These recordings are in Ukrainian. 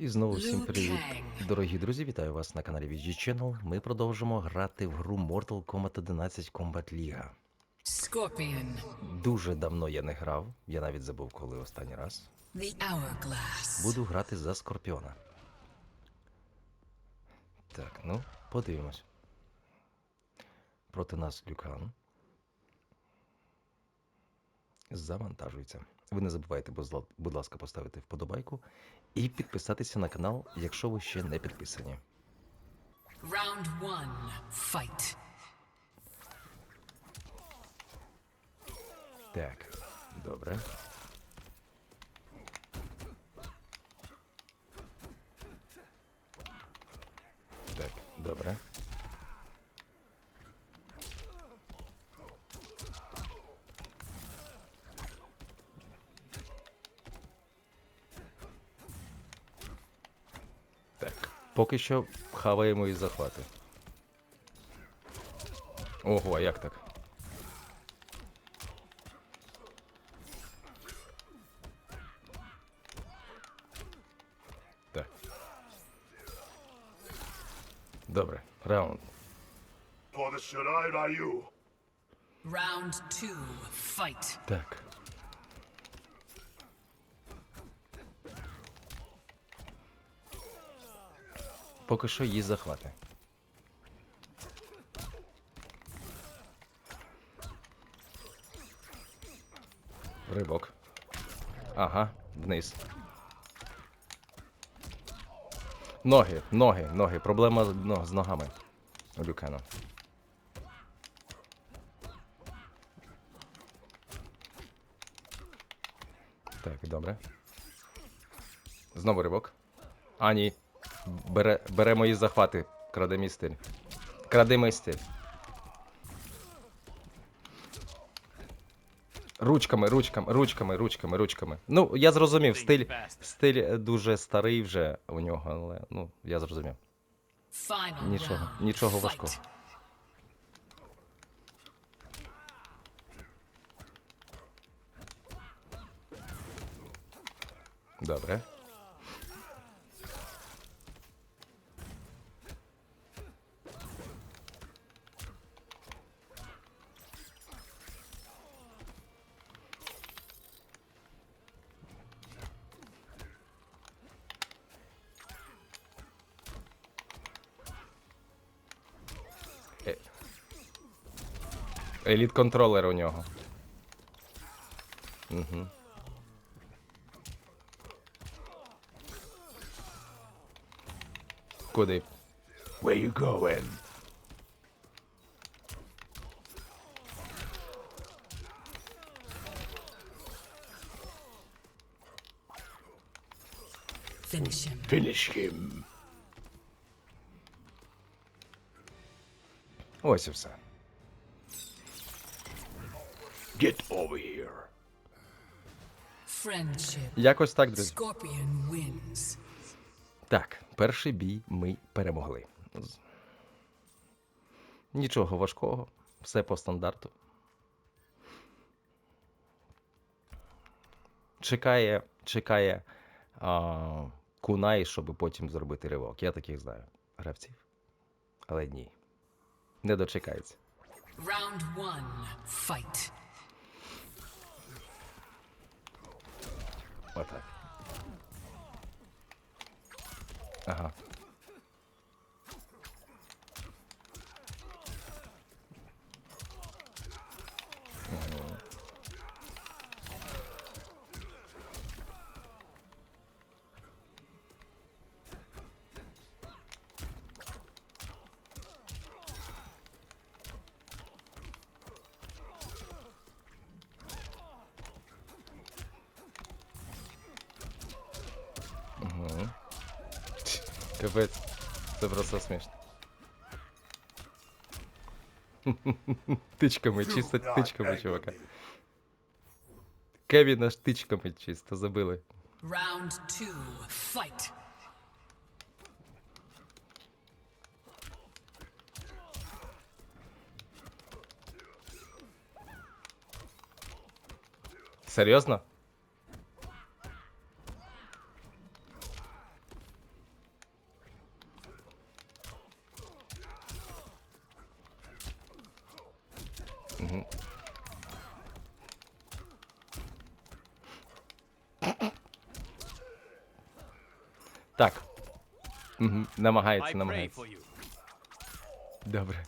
І знову всім привіт. Дорогі друзі, вітаю вас на каналі VG Channel. Ми продовжимо грати в гру Mortal Kombat 11 Combat League. Scorpion, Дуже давно я не грав, я навіть забув, коли останній раз. the hourglass. Буду грати за Скорпіона. Так, ну, подивимось. Проти нас Люкан. Завантажується. Ви не забувайте, будь ласка, поставити вподобайку і підписатися на канал, якщо ви ще не підписані. Round one, fight. Так, добре. Так, добре. Так, поки що хаваємо і захвати. Ого, а як так? Так. Добре, раунд. Round two, fight. Так. Поки що її захвати. Рибок. Ага, вниз. Ноги, ноги, ноги. Проблема ну, з ногами. У Люкена. Так, добре. Знову ривок. А, ні. Бере, бере мої захвати. Краде мій стиль. Кради мій стиль. Ручками, ручками, ручками, ручками, ручками. Ну, я зрозумів, стиль, стиль дуже старий вже у нього, але ну, я зрозумів. Нічого, нічого важкого. Добре. Еліт контролер у нього. Угу. Куди? Where you going? Finish him. Finish him. Ось і все. Get over here. Friendship. Якось так, друзі. Scorpion wins. Так, перший бій ми перемогли. Нічого важкого, все по стандарту. Чекає, чекає а, кунай, щоб потім зробити ривок. Я таких знаю гравців. Але ні. Не дочекається. Round one, fight. Tak. Aha. Капець. Це просто смішно. Тичками, чисто тичками, anger чувака. Кевіна ж тичками чисто забили. Round two, fight. Серйозно? Угу. Так. Угу. Намагається, намагається. Добре.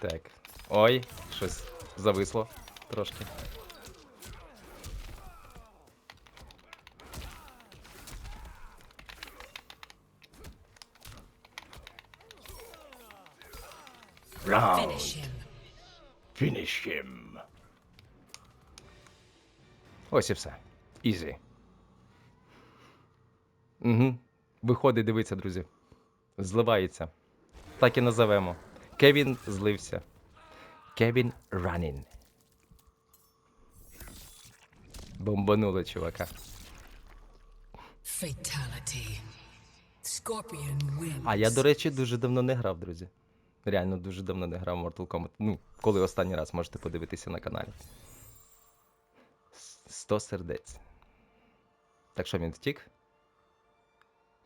Так. Ой, щось зависло трошки. Round. Finish him. Finish him. Ось і все. Ізі. Угу. Виходить, дивиться, друзі. Зливається. Так і назовемо. Кевін злився. Кевін Ранін. Бомбанули, чувака. Fatality. Scorpion wins. А я, до речі, дуже давно не грав, друзі. Реально дуже давно не грав в Mortal Kombat. Ну, коли останній раз можете подивитися на каналі. С- 100 сердець. Так що він втік?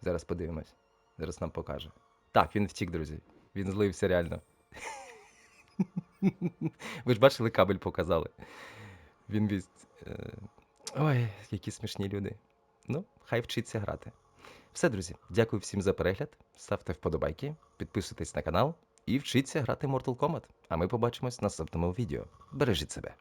Зараз подивимось. Зараз нам покаже. Так, він втік, друзі. Він злився реально. Ви ж бачили, кабель показали. Він від. е, Ой, які смішні люди. Ну, хай вчиться грати. Все, друзі, дякую всім за перегляд. Ставте вподобайки, підписуйтесь на канал і вчіться грати Mortal Kombat. А ми побачимось в наступному відео. Бережіть себе.